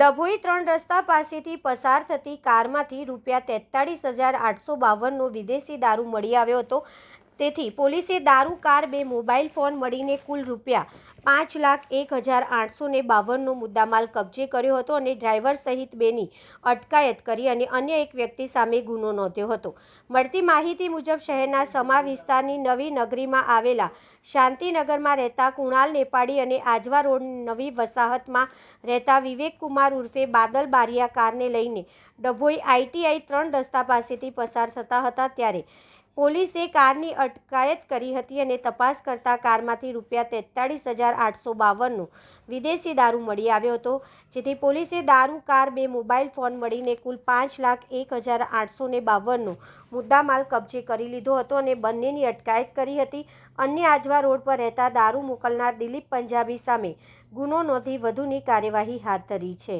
ડભોઈ ત્રણ રસ્તા પાસેથી પસાર થતી કારમાંથી રૂપિયા તેતાળીસ હજાર આઠસો બાવનનો વિદેશી દારૂ મળી આવ્યો હતો. તેથી પોલીસે દારૂ, કાર બે મોબાઈલ ફોન મળીને કુલ રૂપિયા પાંચ લાખ એક હજાર આઠસો ને બાવનનો મુદ્દામાલ કબજે કર્યો હતો અને ડ્રાઈવર સહિત બેની અટકાયત કરી અને અન્ય એક વ્યક્તિ સામે ગુનો નોંધ્યો હતો. મળતી માહિતી મુજબ શહેરના સમા વિસ્તારની નવી નગરીમાં આવેલા શાંતિનગરમાં રહેતા કુણાલ નેપાળી અને આજવા રોડ નવી વસાહતમાં રહેતા વિવેક કુમાર ઉર્ફે બાદલ બારિયા કારને લઈને ડભોઈ આઈટીઆઈ ત્રણ રસ્તા પાસેથી પસાર થતા હતા ત્યારે પોલીસે કારની અટકાયત કરી હતી અને તપાસ કરતા કારમાંથી રૂપિયા તેતાળીસ હજાર આઠસો બાવનનો વિદેશી દારૂ મળી આવ્યો હતો. જેથી પોલીસે દારૂ, કાર, બે મોબાઈલ ફોન મળીને કુલ પાંચ લાખ એક હજાર આઠસો ને બાવનનો મુદ્દામાલ કબજે કરી લીધો હતો અને બંનેની અટકાયત કરી હતી. અન્ય આજવા રોડ પર રહેતા દારૂ મોકલનાર દિલીપ પંજાબી સામે ગુનો નોંધી વધુની કાર્યવાહી હાથ ધરી છે.